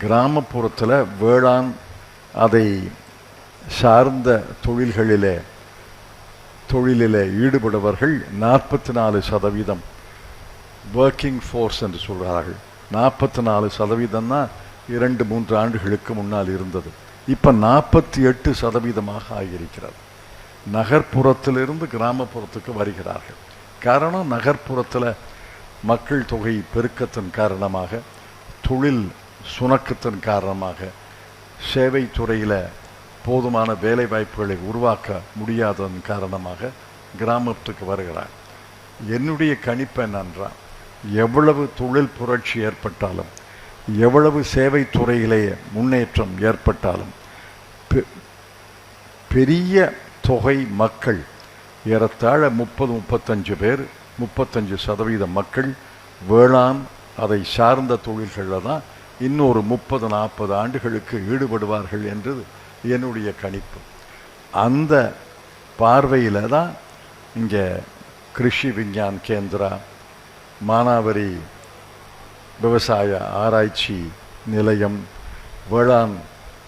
கிராமப்புறத்தில் வேளாண் அதை சார்ந்த தொழில்களில் தொழிலில் ஈடுபடுபவர்கள் நாற்பத்தி நாலு சதவீதம். ஒர்க்கிங் ஃபோர்ஸ் என்று சொல்கிறார்கள் நாற்பத்தி நாலு சதவீதம்னா இரண்டு மூன்று ஆண்டுகளுக்கு முன்னால் இருந்தது. இப்போ நாற்பத்தி எட்டு சதவீதமாக ஆகியிருக்கிறது. நகர்ப்புறத்திலிருந்து கிராமப்புறத்துக்கு வருகிறார்கள். காரணம் நகர்ப்புறத்தில் மக்கள் தொகை பெருக்கத்தின் காரணமாக தொழில் சுணக்கத்தின் காரணமாக சேவை துறையில் போதுமான வேலை வாய்ப்புகளை உருவாக்க முடியாததன் காரணமாக கிராமத்துக்கு வருகிறார். என்னுடைய கணிப்பு என்னென்றால் எவ்வளவு தொழில் புரட்சி ஏற்பட்டாலும் எவ்வளவு சேவை துறையிலேயே முன்னேற்றம் ஏற்பட்டாலும் பெ- பெரிய தொகை மக்கள் ஏறத்தாழ முப்பது முப்பத்தஞ்சு பேர் முப்பத்தஞ்சு சதவீத மக்கள் வேளாண் அதை சார்ந்த தொழில்களில் தான் இன்னொரு முப்பது நாற்பது ஆண்டுகளுக்கு ஈடுபடுவார்கள் என்றது என்னுடைய கணிப்பு. அந்த பார்வையில் தான் இங்கே கிருஷி விஞ்ஞான் கேந்திரா மானாவரி விவசாய ஆராய்ச்சி நிலையம் வேளாண்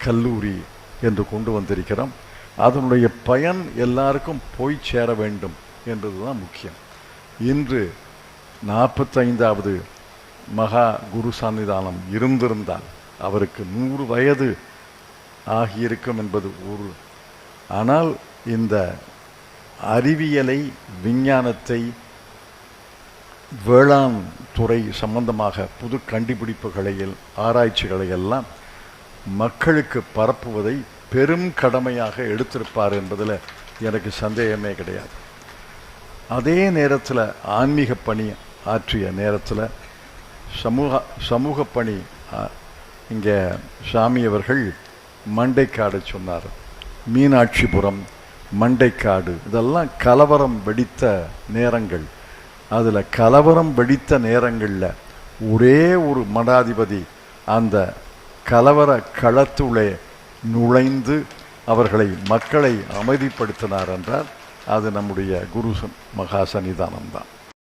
கல்லூரி என்று கொண்டு வந்திருக்கிறோம். அதனுடைய பயன் எல்லாருக்கும் போய் சேர வேண்டும் என்பதுதான் முக்கியம். இன்று நாற்பத்தைந்தாவது மகா குரு சன்னிதானம் இருந்திருந்தால் அவருக்கு நூறு வயது ஆகியிருக்கும் என்பது ஒரு. ஆனால் இந்த அறிவியலை விஞ்ஞானத்தை வேளாண் துறை சம்பந்தமாக புது கண்டுபிடிப்புகளையில் ஆராய்ச்சிகளை எல்லாம் மக்களுக்கு பரப்புவதை பெரும் கடமையாக எடுத்திருப்பார் என்பதில் எனக்கு சந்தேகமே கிடையாது. அதே நேரத்தில் ஆன்மீக பணி ஆற்றிய நேரத்தில் சமூக சமூக பணி. இங்கே சாமி அவர்கள் மண்டைக்காடு சொன்னார். மீனாட்சிபுரம் மண்டைக்காடு. இதெல்லாம் கலவரம் வெடித்த நேரங்கள். அதில் கலவரம் வெடித்த நேரங்களில் ஒரே ஒரு மடாதிபதி அந்த கலவர களத்துள்ளே நுழைந்து அவர்களை மக்களை அமைதிப்படுத்தினார் என்றால் அது நம்முடைய குரு மகாசனிதானம் மகா தான்